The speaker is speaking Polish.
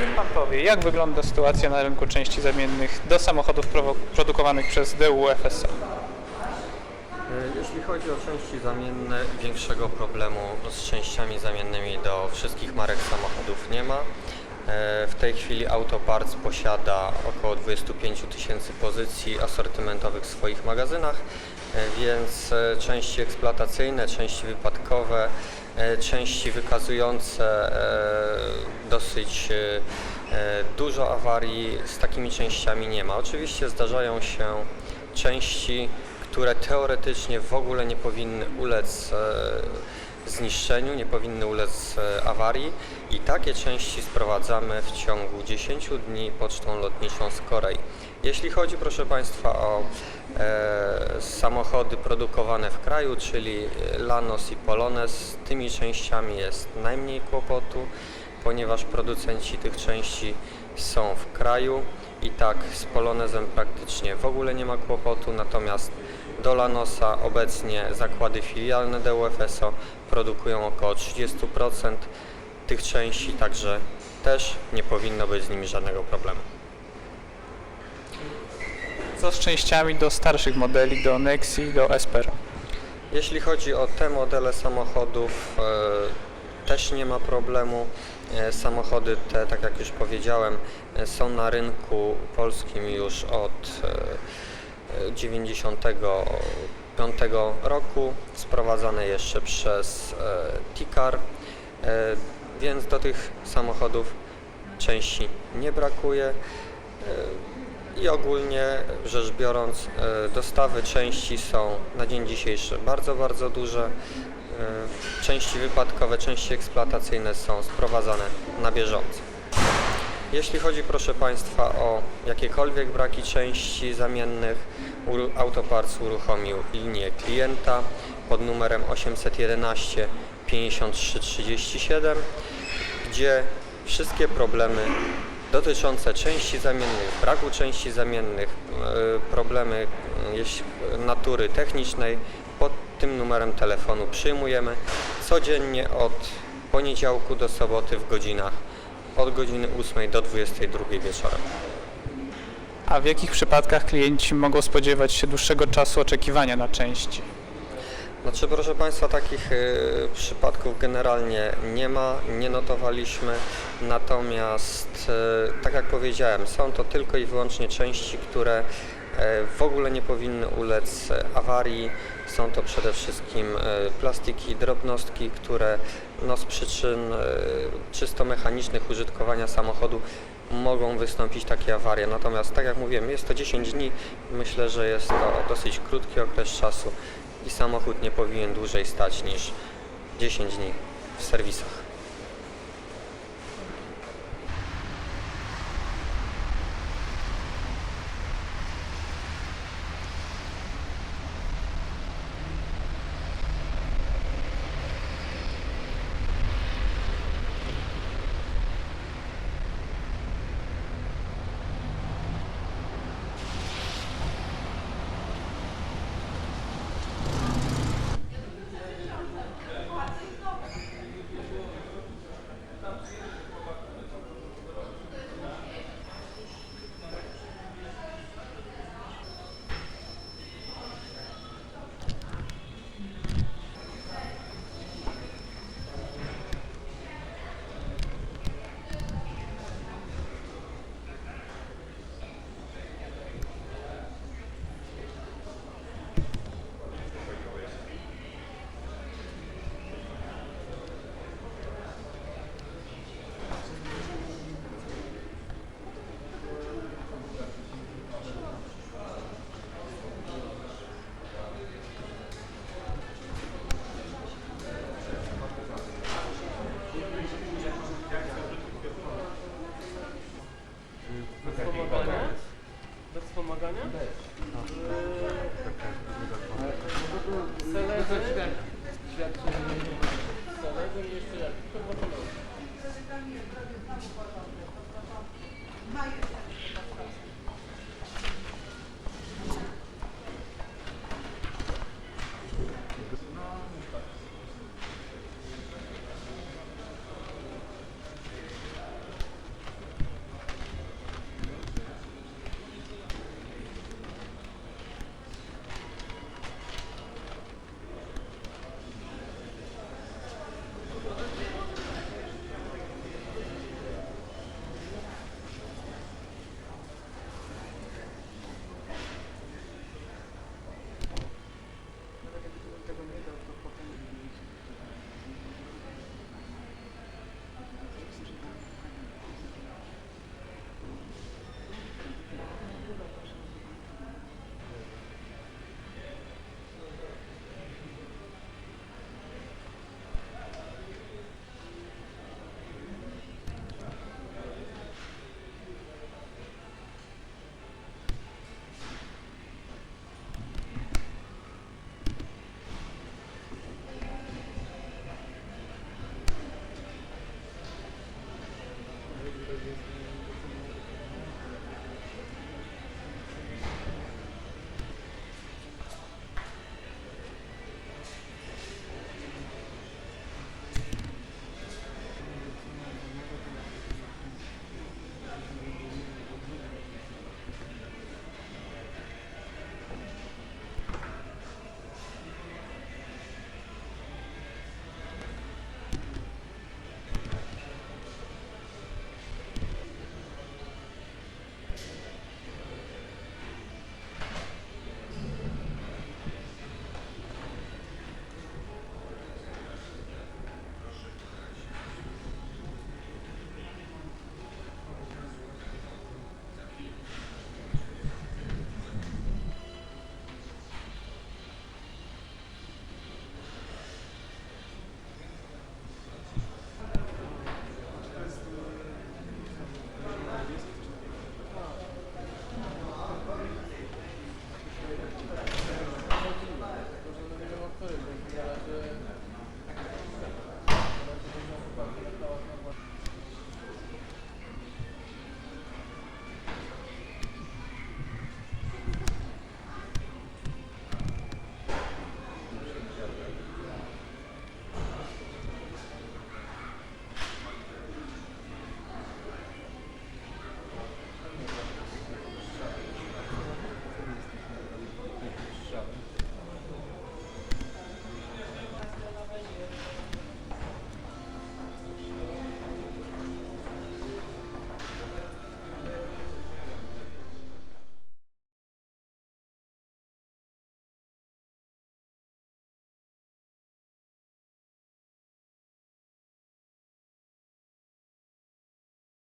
Niech Pan powie, jak wygląda sytuacja na rynku części zamiennych do samochodów produkowanych przez DU FSA? E, Jeśli chodzi o części zamienne, większego problemu z częściami zamiennymi do wszystkich marek samochodów nie ma. E, W tej chwili Autoparts posiada około 25 tysięcy pozycji asortymentowych w swoich magazynach, e, więc części eksploatacyjne, części wypadkowe, części wykazujące e, dosyć e, e, dużo awarii z takimi częściami nie ma. Oczywiście zdarzają się części, które teoretycznie w ogóle nie powinny ulec e, zniszczeniu, nie powinny ulec e, awarii i takie części sprowadzamy w ciągu 10 dni pocztą lotniczą z Korei. Jeśli chodzi, proszę Państwa, o e, samochody produkowane w kraju, czyli Lanos i Polones, z tymi częściami jest najmniej kłopotu, ponieważ producenci tych części są w kraju i tak z Polonezem praktycznie w ogóle nie ma kłopotu, natomiast do Lanosa obecnie zakłady filialne DUFSO produkują około 30% tych części, także też nie powinno być z nimi żadnego problemu. Co z częściami do starszych modeli, do Nexi, do Espera? Jeśli chodzi o te modele samochodów, e, też nie ma problemu. E, Samochody te, tak jak już powiedziałem, e, są na rynku polskim już od e, 95 roku, sprowadzane jeszcze przez TICAR, e, więc do tych samochodów części nie brakuje. I ogólnie rzecz biorąc, e, dostawy części są na dzień dzisiejszy bardzo, bardzo duże. E, Części wypadkowe, części eksploatacyjne są sprowadzane na bieżąco. Jeśli chodzi, proszę Państwa, o jakiekolwiek braki części zamiennych, Autoparts uruchomił linię klienta pod numerem 811 53 37, gdzie wszystkie problemy dotyczące części zamiennych, braku części zamiennych, e, problemy e, natury technicznej pod tym numerem telefonu przyjmujemy codziennie od poniedziałku do soboty w godzinach od godziny 8 do 22 wieczorem. A w jakich przypadkach klienci mogą spodziewać się dłuższego czasu oczekiwania na części? Znaczy, proszę Państwa, takich y, przypadków generalnie nie ma, nie notowaliśmy, natomiast, y, tak jak powiedziałem, są to tylko i wyłącznie części, które y, w ogóle nie powinny ulec awarii. Są to przede wszystkim y, plastiki, drobnostki, które no, z przyczyn y, czysto mechanicznych użytkowania samochodu mogą wystąpić takie awarie. Natomiast, tak jak mówiłem, jest to 10 dni. Myślę, że jest to dosyć krótki okres czasu i samochód nie powinien dłużej stać niż 10 dni w serwisach. bed.